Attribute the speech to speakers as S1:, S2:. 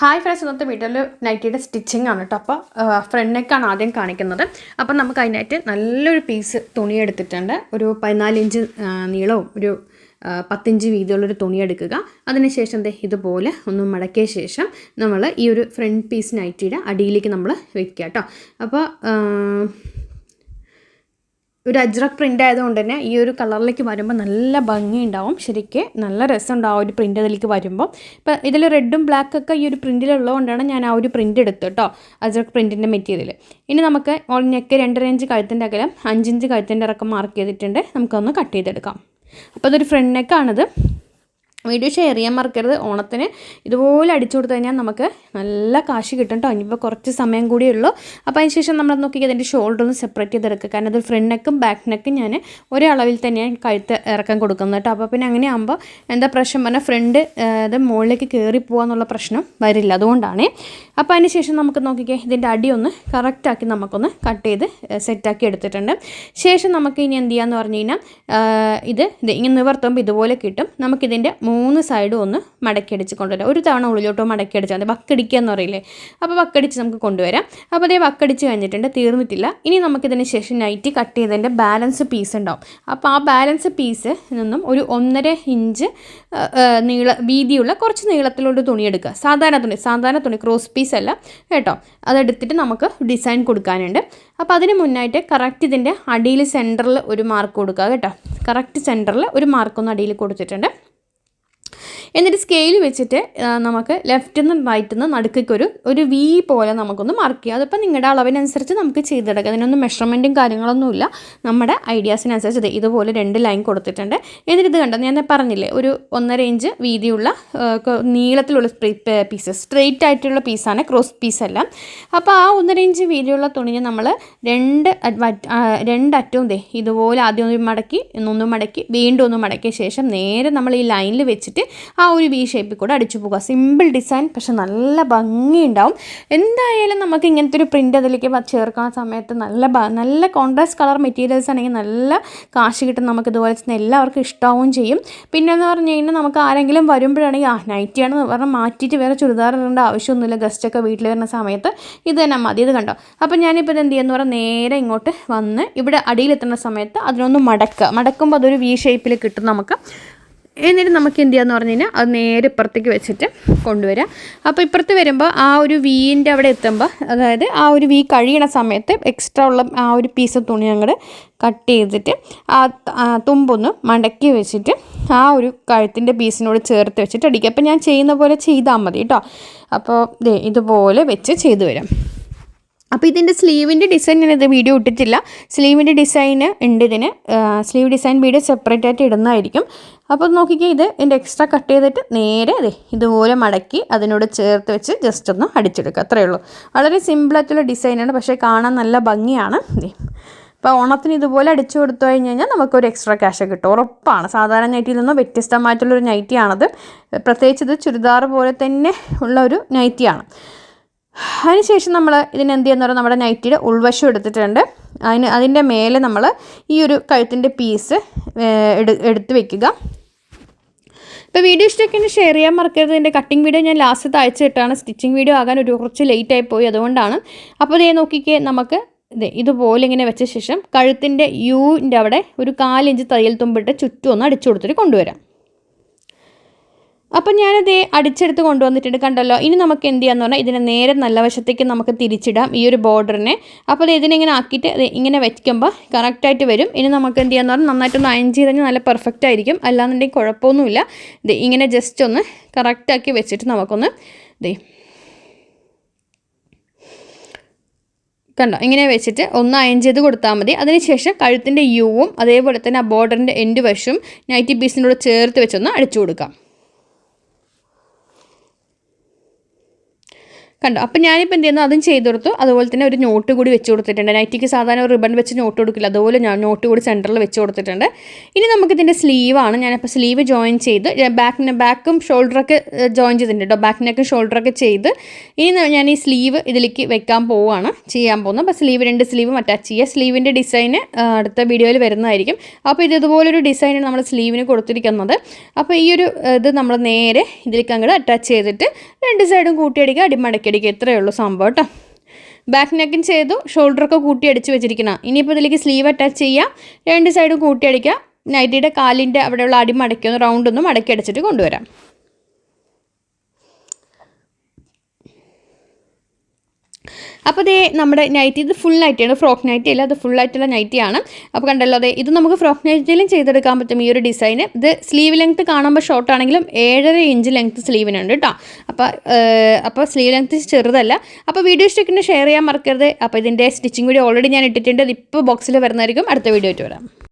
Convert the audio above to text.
S1: Hi friends ഇന്നത്തെ വീട്ടിൽ നൈറ്റിയുടെ stitching ആണ് കേട്ടോ അപ്പോൾ ഫ്രണ്ട് ആദ്യം കാണിക്കുന്നത്. അപ്പം നമുക്ക് അതിനായിട്ട് നല്ലൊരു പീസ് തുണി എടുത്തിട്ടുണ്ട് ഒരു പതിനാല് ഇഞ്ച് നീളവും ഒരു പത്തിഞ്ച് വീതിയുള്ളൊരു തുണി എടുക്കുക അതിനുശേഷം ദേ ഇതുപോലെ ഒന്ന് മടക്കിയ ശേഷം നമ്മൾ ഈ ഒരു ഫ്രണ്ട് പീസ് നൈറ്റിയുടെ അടിയിലേക്ക് നമ്മൾ വെക്കുക കേട്ടോ അപ്പോൾ ഒരു അജ്രക് പ്രിന്റ് ആയതുകൊണ്ട് തന്നെ ഈ ഒരു കളറിലേക്ക് വരുമ്പോൾ നല്ല ഭംഗിയുണ്ടാവും. ശരിക്ക് നല്ല രസമുണ്ടാവും ആ ഒരു പ്രിന്റ് അതിലേക്ക് വരുമ്പോൾ ഇപ്പം ഇതിൽ റെഡും ബ്ലാക്ക് ഒക്കെ ഈ ഒരു പ്രിന്റിലുള്ളതുകൊണ്ടാണ് ഞാൻ ആ ഒരു പ്രിന്റ് എടുത്തു കേട്ടോ അജ്രക് പ്രിന്റിന്റെ മെറ്റീരിയൽ ഇനി നമുക്ക് ഓൾ നെക്ക് രണ്ടര ഇഞ്ച് കഴുത്തിന്റെ അകലം അഞ്ചിഞ്ച് കഴുത്തിന്റെ ഇറക്കം മാർക്ക് ചെയ്തിട്ടുണ്ട്. നമുക്കൊന്ന് കട്ട് ചെയ്തെടുക്കാം. അപ്പോൾ അതൊരു ഫ്രണ്ട് നെക്കാണിത് വീഡിയോ ഷെയർ ചെയ്യാൻ മറക്കരുത്. ഓണത്തിന് ഇതുപോലെ അടിച്ചു കൊടുത്തു കഴിഞ്ഞാൽ നമുക്ക് നല്ല കാശ് കിട്ടും കേട്ടോ. ഇനിയിപ്പോൾ കുറച്ച് സമയം കൂടിയേ ഉള്ളൂ. അപ്പോൾ അതിന് ശേഷം നമ്മൾ നോക്കി അതിന്റെ ഷോൾഡർ ഒന്ന് സെപ്പറേറ്റ് ചെയ്തെടുക്കുക. കാരണം അത് ഫ്രണ്ട് നെക്കും ബാക്ക് നെക്കും ഞാൻ ഒരേ അളവിൽ തന്നെയാണ് കഴുത്ത് ഇറക്കം കൊടുക്കുന്നത് കേട്ടോ. അപ്പോൾ പിന്നെ അങ്ങനെ ആകുമ്പോൾ എന്താ പ്രശ്നം? പറഞ്ഞാൽ ഫ്രണ്ട് ഇത് മുകളിലേക്ക് കയറി പോകാമെന്നുള്ള പ്രശ്നം വരില്ല. അതുകൊണ്ടാണ്. അപ്പോൾ അതിന് ശേഷം നമുക്ക് നോക്കിക്കേ ഇതിന്റെ അടി ഒന്ന് കറക്റ്റാക്കി നമുക്കൊന്ന് കട്ട് ചെയ്ത് സെറ്റാക്കി എടുത്തിട്ടുണ്ട്. ശേഷം നമുക്ക് ഇനി എന്ത് ചെയ്യാന്ന് പറഞ്ഞു കഴിഞ്ഞാൽ ഇത് ഇങ്ങനെ നിവർത്തുമ്പോൾ ഇതുപോലെ കിട്ടും. നമുക്കിതിന്റെ മൂന്ന് സൈഡും ഒന്ന് മടക്കിയടിച്ച് കൊണ്ടുവരാം. ഒരു തവണ ഉള്ളിലോട്ടോ മടക്കിയടിച്ചാൽ മതി. വക്കടിക്കുക എന്ന് പറയില്ലേ? അപ്പോൾ വക്കടിച്ച് നമുക്ക് കൊണ്ടുവരാം. അപ്പോൾ അതേ വക്കടിച്ച് കഴിഞ്ഞിട്ടുണ്ട് തീർന്നിട്ടില്ല. ഇനി നമുക്കിതിന് ശേഷം നൈറ്റ് കട്ട് ചെയ്തതിന്റെ ബാലൻസ് പീസ് ഉണ്ടാവും. അപ്പോൾ ആ ബാലൻസ് പീസ് നിന്നും ഒരു ഒന്നര ഇഞ്ച് നീള വീതിയുള്ള കുറച്ച് നീളത്തിലുള്ള തുണി എടുക്കുക. സാധാരണ തുണി സാധാരണ തുണി ക്രോസ് പീസ് അല്ല കേട്ടോ? അതെടുത്തിട്ട് നമുക്ക് ഡിസൈൻ കൊടുക്കാനുണ്ട്. അപ്പോൾ അതിന് മുന്നായിട്ട് കറക്റ്റ് ഇതിന്റെ അടിയിൽ സെന്ററിൽ ഒരു മാർക്ക് കൊടുക്കുക കേട്ടോ? കറക്റ്റ് സെന്ററിൽ ഒരു മാർക്കൊന്ന് അടിയിൽ കൊടുത്തിട്ടുണ്ട്. എന്നിട്ട് സ്കെയിൽ വെച്ചിട്ട് നമുക്ക് ലെഫ്റ്റിൽ നിന്ന് റൈറ്റിൽ നിന്ന് നടുക്കൊക്കെ ഒരു ഒരു വി പോലെ നമുക്കൊന്ന് മാർക്ക് ചെയ്യാം. അതിപ്പോൾ നിങ്ങളുടെ അളവിനനുസരിച്ച് നമുക്ക് ചെയ്തെടുക്കാം. അതിനൊന്നും മെഷർമെന്റും കാര്യങ്ങളൊന്നുമില്ല നമ്മുടെ ഐഡിയാസിനനുസരിച്ച് ഇതുപോലെ രണ്ട് ലൈൻ കൊടുത്തിട്ടുണ്ട്. എന്നിട്ട് ഇത് കണ്ടോ? ഞാൻ പറഞ്ഞില്ലേ ഒരു ഒന്നര ഇഞ്ച് വീതിയുള്ള നീളത്തിലുള്ള പീസസ് സ്ട്രെയിറ്റ് ആയിട്ടുള്ള പീസാണ് ക്രോസ് പീസ് എല്ലാം. അപ്പോൾ ആ ഒന്നര ഇഞ്ച് വീതിയുള്ള തുണിയെ നമ്മൾ രണ്ട് രണ്ട് അറ്റവും ദേ ഇതുപോലെ ആദ്യം ഒന്ന് മടക്കി ഒന്നൊന്ന് മടക്കി വീണ്ടും ഒന്ന് മടക്കിയ ശേഷം നേരെ നമ്മൾ ഈ ലൈനിൽ വെച്ചിട്ട് ആ ഒരു വി ഷേപ്പിൽ കൂടെ അടിച്ചു പോകുക സിമ്പിൾ ഡിസൈൻ പക്ഷെ നല്ല ഭംഗിയുണ്ടാവും. എന്തായാലും നമുക്ക് ഇങ്ങനത്തെ ഒരു പ്രിന്റ് അതിലേക്ക് ചേർക്കുന്ന സമയത്ത് നല്ല നല്ല കോൺട്രാസ്റ്റ് കളർ മെറ്റീരിയൽസ് ആണെങ്കിൽ നല്ല കാശ് കിട്ടും. നമുക്ക് ഇതുപോലെ എല്ലാവർക്കും ഇഷ്ടാവും ചെയ്യും. പിന്നെ എന്ന് പറഞ്ഞു കഴിഞ്ഞാൽ നമുക്ക് ആരെങ്കിലും വരുമ്പോഴാണെങ്കിൽ ആ നൈറ്റിയാണ് പറഞ്ഞാൽ മാറ്റിയിട്ട് വേറെ ചുരിദാർ ഇടേണ്ട ആവശ്യമൊന്നുമില്ല. ഗസ്റ്റൊക്കെ വീട്ടിൽ വരുന്ന സമയത്ത് ഇത് തന്നെ മതി. ഇത് കണ്ടോ? അപ്പോൾ ഞാനിപ്പോൾ ഇത് എന്ത് ചെയ്യുന്നു പറഞ്ഞാൽ നേരെ ഇങ്ങോട്ട് വന്ന് ഇവിടെ അടിയിലെത്തുന്ന സമയത്ത് അതിനൊന്ന് മടക്കുക. മടക്കുമ്പോൾ അതൊരു വി ഷേപ്പിൽ കിട്ടും നമുക്ക്. എന്നിട്ട് നമുക്ക് എന്ത് ചെയ്യാന്ന് പറഞ്ഞു കഴിഞ്ഞാൽ അത് നേരെ ഇപ്പുറത്തേക്ക് വെച്ചിട്ട് കൊണ്ടുവരാം. അപ്പോൾ ഇപ്പുറത്ത് വരുമ്പോൾ ആ ഒരു വീന്റെ അവിടെ എത്തുമ്പോൾ അതായത് ആ ഒരു വീ കഴിയണ സമയത്ത് എക്സ്ട്രാ ഉള്ള ആ ഒരു പീസ് തുണി അങ്ങോട്ട് കട്ട് ചെയ്തിട്ട് ആ തുമ്പൊന്ന് മടക്കി വെച്ചിട്ട് ആ ഒരു കഴുത്തിന്റെ പീസിനോട് ചേർത്ത് വെച്ചിട്ട് അടിക്കുക. അപ്പോൾ ഞാൻ ചെയ്യുന്ന പോലെ ചെയ്താൽ മതി കേട്ടോ അപ്പോൾ ഇതുപോലെ വെച്ച് ചെയ്തു വരാം. അപ്പോൾ ഇതിന്റെ സ്ലീവിന്റെ ഡിസൈൻ ഞാൻ ഇത് വീഡിയോ ഇട്ടിട്ടില്ല. സ്ലീവിന്റെ ഡിസൈൻ ഉണ്ട് ഇതിന്. സ്ലീവ് ഡിസൈൻ വീഡിയോ സെപ്പറേറ്റ് ആയിട്ട് ഇടുന്നതായിരിക്കും. അപ്പോൾ നോക്കിക്കേ ഇത് ഇതിന്റെ എക്സ്ട്രാ കട്ട് ചെയ്തിട്ട് നേരെ അതെ ഇതുപോലെ മടക്കി അതിനോട് ചേർത്ത് വെച്ച് ജസ്റ്റ് ഒന്ന് അടിച്ചെടുക്കുക. അത്രയേ ഉള്ളൂ. വളരെ സിമ്പിളായിട്ടുള്ള ഡിസൈനാണ് പക്ഷേ കാണാൻ നല്ല ഭംഗിയാണ്. അപ്പോൾ ഓണത്തിന് ഇതുപോലെ അടിച്ചു കൊടുത്തു കഴിഞ്ഞ് കഴിഞ്ഞാൽ നമുക്കൊരു എക്സ്ട്രാ ക്യാഷ് കിട്ടും. ഉറപ്പാണ്. സാധാരണ നൈറ്റിയിൽ നിന്നും വ്യത്യസ്തമായിട്ടുള്ളൊരു നൈറ്റിയാണത് പ്രത്യേകിച്ച് ഇത് ചുരിദാർ പോലെ തന്നെ ഉള്ള ഒരു നൈറ്റിയാണ് അതിനുശേഷം നമ്മൾ ഇതിനെന്ത് ചെയ്യുന്ന? പറഞ്ഞാൽ നമ്മുടെ നൈറ്റിയുടെ ഉൾവശം എടുത്തിട്ടുണ്ട്. അതിന് അതിന്റെ മേലെ നമ്മൾ ഈ ഒരു കഴുത്തിന്റെ പീസ് എടു എടുത്ത് വെക്കുക. ഇപ്പോൾ വീഡിയോ ഇഷ്ടമൊക്കെ ഷെയർ ചെയ്യാൻ മറക്കരുത്. എന്റെ കട്ടിംഗ് വീഡിയോ ഞാൻ ലാസ്റ്റ് താഴ്ചയിട്ടാണ് സ്റ്റിച്ചിങ് വീഡിയോ ആകാൻ ഒരു കുറച്ച് ലേറ്റ് ആയി പോയി അതുകൊണ്ടാണ്. അപ്പോൾ ഇതേ നോക്കിക്കേ നമുക്ക് ഇതേ ഇതുപോലെ ഇങ്ങനെ വെച്ച ശേഷം കഴുത്തിന്റെ യുവിന്റെ അവിടെ ഒരു കാലിഞ്ച് തയ്യൽ തുമ്പിട്ട് ചുറ്റും ഒന്ന് അടിച്ചു കൊടുത്തിട്ട് കൊണ്ടുവരാം. അപ്പം ഞാനത് അടിച്ചെടുത്ത് കൊണ്ടുവന്നിട്ടുണ്ട് കണ്ടല്ലോ. ഇനി നമുക്ക് എന്ത് ചെയ്യാന്ന് പറഞ്ഞാൽ ഇതിനെ നേരെ നല്ല വശത്തേക്ക് നമുക്ക് തിരിച്ചിടാം ഈ ഒരു ബോർഡറിനെ. അപ്പോൾ അത് ഇതിനിങ്ങനെ ആക്കിയിട്ട് അത് ഇങ്ങനെ വെക്കുമ്പോൾ കറക്റ്റായിട്ട് വരും. ഇനി നമുക്ക് എന്ത് ചെയ്യാന്ന് പറഞ്ഞാൽ നന്നായിട്ടൊന്ന് അയൺ ചെയ്ത് കഴിഞ്ഞാൽ നല്ല പെർഫെക്റ്റ് ആയിരിക്കും. അല്ലാന്നുണ്ടെങ്കിൽ കുഴപ്പമൊന്നുമില്ല. ഇത് ഇങ്ങനെ ജസ്റ്റ് ഒന്ന് കറക്റ്റാക്കി വെച്ചിട്ട് നമുക്കൊന്ന് ദേ കണ്ടോ? ഇങ്ങനെ വെച്ചിട്ട് ഒന്ന് അയൺ ചെയ്ത് കൊടുത്താൽ മതി. അതിനുശേഷം കഴുത്തിന്റെ യുവും അതേപോലെ തന്നെ ആ ബോർഡറിന്റെ എൻഡ് വശവും നൈറ്റി പീസിനോട് ചേർത്ത് വെച്ചൊന്ന് അടിച്ചു കൊടുക്കാം. കണ്ടോ. അപ്പം ഞാനിപ്പോൾ എന്ത് ചെയ്യുന്നു? അതും ചെയ്ത് കൊടുത്തു. അതുപോലെ തന്നെ ഒരു നോട്ട് കൂടി വെച്ച് കൊടുത്തിട്ടുണ്ട്. നൈറ്റിക്ക് സാധാരണ ഒരു റിബൺ വെച്ച് നോട്ട് കൊടുക്കില്ല. അതുപോലെ ഞാൻ നോട്ട് കൂടി സെന്ററിൽ വെച്ച് കൊടുത്തിട്ടുണ്ട്. ഇനി നമുക്കിതിന്റെ സ്ലീവാണ് ഞാനിപ്പോൾ സ്ലീവ് ജോയിൻ ചെയ്ത് ബാക്കിന് ബാക്കും ഷോൾഡറൊക്കെ ജോയിൻ ചെയ്തിട്ടുണ്ട് കേട്ടോ ബാക്കിനൊക്കെ ഷോൾഡറൊക്കെ ചെയ്ത്. ഇനി ഞാൻ ഈ സ്ലീവ് ഇതിലേക്ക് വെക്കാൻ പോവുകയാണ് ചെയ്യാൻ പോകുന്നത് അപ്പോൾ സ്ലീവ് രണ്ട് സ്ലീവും അറ്റാച്ച് ചെയ്യുക. സ്ലീവിന്റെ ഡിസൈന് അടുത്ത വീഡിയോയിൽ വരുന്നതായിരിക്കും. അപ്പോൾ ഇത് ഇതുപോലൊരു ഡിസൈനാണ് നമ്മൾ സ്ലീവിന് കൊടുത്തിരിക്കുന്നത്. അപ്പോൾ ഈ ഒരു ഇത് നമ്മൾ നേരെ ഇതിലേക്ക് അങ്ങോട്ട് അറ്റാച്ച് ചെയ്തിട്ട് രണ്ട് സൈഡും കൂട്ടിയടിക്കുക അടിമടക്കി അടിക്കുക എത്രയേ ഉള്ളൂ സംഭവം കേട്ടോ. ബാക്ക് നെക്കും ചെയ്തു ഷോൾഡറൊക്കെ കൂട്ടി അടിച്ച് വെച്ചിരിക്കണം. ഇനിയിപ്പോൾ ഇതിലേക്ക് സ്ലീവ് അറ്റാച്ച് ചെയ്യാം. രണ്ട് സൈഡും കൂട്ടി അടിക്കുക നൈറ്റിയുടെ കാലിന്റെ അവിടെയുള്ള അടി മടക്കി ഒന്ന് റൗണ്ട് ഒന്ന് മടക്കി അടിച്ചിട്ട് കൊണ്ടുവരാം. അപ്പോൾ ദേ നമ്മുടെ നൈറ്റി ഇത് ഫുൾ നൈറ്റിയാണ് ഫ്രോക്ക് നൈറ്റി അല്ല? അത് ഫുൾ ആയിട്ടുള്ള നൈറ്റിയാണ് അപ്പോൾ കണ്ടല്ലോ അതെ ഇത് നമുക്ക് ഫ്രോക്ക് നൈറ്റിയിലും ചെയ്തെടുക്കാൻ പറ്റും ഈ ഒരു ഡിസൈൻ ഇത് സ്ലീവ് ലെങ്ത് കാണുമ്പോൾ ഷോർട്ട് ആണെങ്കിലും ഏഴര ഇഞ്ച് ലെങ്ത് സ്ലീവിനുണ്ട് കേട്ടോ അപ്പോൾ അപ്പോൾ സ്ലീവ് ലെങ്ത് ചെറുതല്ല. അപ്പോൾ വീഡിയോ ഇഷ്ടത്തിന് ഷെയർ ചെയ്യാൻ മറക്കരുത്. അപ്പോൾ ഇതിന്റെ സ്റ്റിച്ചിങ് വീഡിയോ ഓൾറെഡി ഞാൻ ഇട്ടിട്ടുണ്ട്. അത് ഇപ്പോൾ ബോക്സിൽ വരുന്നതായിരിക്കും. അടുത്ത വീഡിയോ ആയിട്ട് വരാം.